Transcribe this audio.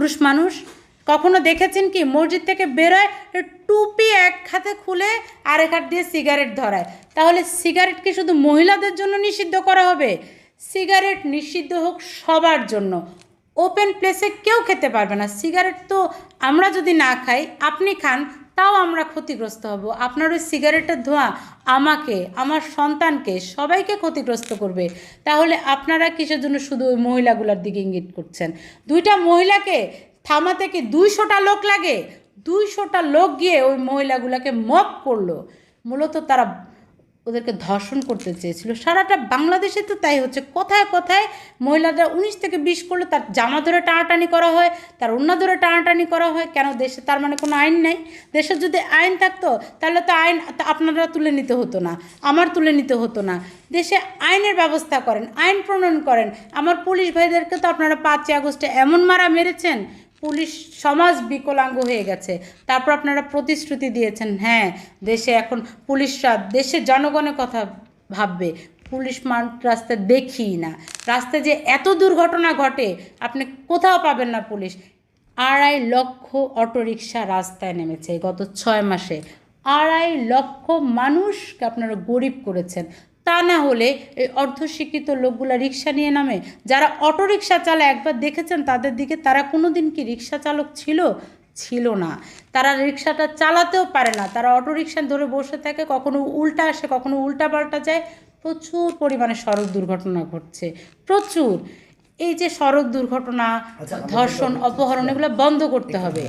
পুরুষ মানুষ। কখনো দেখেছেন কি, মসজিদ থেকে বেরোয়, টুপি এক হাতে খুলে আরেক হাত দিয়ে সিগারেট ধরায়। তাহলে সিগারেট কি শুধু মহিলাদের জন্য নিষিদ্ধ করা হবে? সিগারেট নিষিদ্ধ হোক সবার জন্য। ওপেন প্লেসে কেউ খেতে পারবে না। সিগারেট তো আমরা যদি না খাই, আপনি খান তাও আমরা ক্ষতিগ্রস্ত হব। আপনার ওই সিগারেটের ধোঁয়া আমাকে, আমার সন্তানকে, সবাইকে ক্ষতিগ্রস্ত করবে। তাহলে আপনারা কিসের জন্য শুধু ওই মহিলাগুলোর দিকে ইঙ্গিত করছেন? দুইটা মহিলাকে থামাতে কি দুইশোটা লোক লাগে? দুইশোটা লোক গিয়ে ওই মহিলাগুলোকে মপ করল। মূলত তারা ওদেরকে ধর্ষণ করতে চেয়েছিল। সারাটা বাংলাদেশে তো তাই হচ্ছে। কোথায় কোথায়? মহিলারা উনিশ থেকে বিশ করলে তার জামা ধরে টানাটানি করা হয়, তার অন্য ধরে টানাটানি করা হয়। কেন দেশে তার মানে কোনো আইন নাই? দেশে যদি আইন থাকতো, তাহলে তো আইন আপনারা তুলে নিতে হতো না, আমার তুলে নিতে হতো না। দেশে আইনের ব্যবস্থা করেন, আইন প্রণয়ন করেন। আমার পুলিশ ভাইদেরকে তো আপনারা পাঁচই আগস্টে এমন মারা মেরেছেন পুলিশ সমাজ বিকলাঙ্গ হয়ে গেছে। তারপর আপনারা প্রতিশ্রুতি দিয়েছেন হ্যাঁ দেশে এখন পুলিশরা দেশের জনগণের কথা ভাববে। পুলিশ মান রাস্তায় দেখি না। রাস্তায় যে এত দুর্ঘটনা ঘটে, আপনি কোথাও পাবেন না পুলিশ। আড়াই লক্ষ অটোরিকশা রাস্তায় নেমেছে গত ছয় মাসে। আড়াই লক্ষ মানুষকে আপনারা গরিব করেছেন। তা না হলে এই অর্ধশিক্ষিত লোকগুলা রিক্সা নিয়ে নামে। যারা অটো রিক্সা চালায় একবার দেখেছেন তাদের দিকে তারা কোনো দিন কি রিক্সা চালক ছিল? ছিল না। তারা রিক্সাটা চালাতেও পারে না। তারা অটো রিক্সা ধরে বসে থাকে কখনো উল্টা আসে কখনো উল্টা পাল্টা যায়। প্রচুর পরিমাণে সড়ক দুর্ঘটনা ঘটছে। প্রচুর। এই যে সড়ক দুর্ঘটনা আচ্ছা, ধর্ষণ অপহরণ এগুলো বন্ধ করতে হবে।